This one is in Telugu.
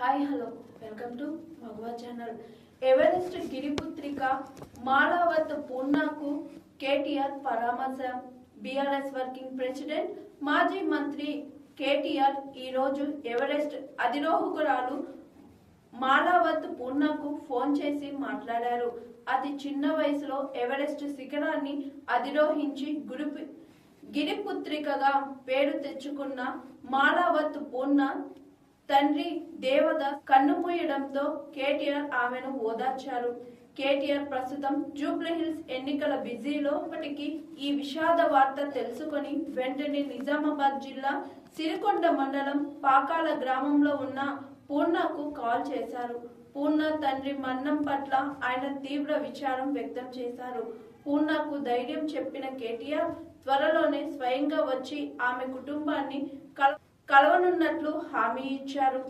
Hi hello. Welcome to Maguva channel. Everest Giriputrika Malavath పూర్ణకు కేటీఆర్ పరామర్శ. బీఆర్ఎస్ వర్కింగ్ ప్రెసిడెంట్ మాజీ మంత్రి కేటీఆర్ ఈరోజు ఎవరెస్ట్ అధిరోహకురాలు మాలావత్ పూర్ణకు ఫోన్ చేసి మాట్లాడారు. అతి చిన్న వయసులో ఎవరెస్ట్ శిఖరాన్ని అధిరోహించి గురిపి గిరిపుత్రికగా పేరు తెచ్చుకున్న మాలావత్ పూర్ణ తండ్రి దేవదాస్ కన్నుమూయడంతో కేటీఆర్ ఆమెను ఓదార్చారు. కేటీఆర్ ప్రస్తుతం జూబ్లీహిల్స్ ఎన్నికల బిజీలో. ఇప్పటికీ ఈ విషాద వార్త తెలుసుకొని వెంటనే నిజామాబాద్ జిల్లా సిరికొండ మండలం పాకాల గ్రామంలో ఉన్న పూర్ణకు కాల్ చేశారు. పూర్ణ తండ్రి మరణం పట్ల ఆయన తీవ్ర విచారం వ్యక్తం చేశారు. పూర్ణకు ధైర్యం చెప్పిన కేటీఆర్ త్వరలోనే స్వయంగా వచ్చి ఆమె కుటుంబాన్ని కల కలవనున్నట్లు హామీ ఇచ్చారు.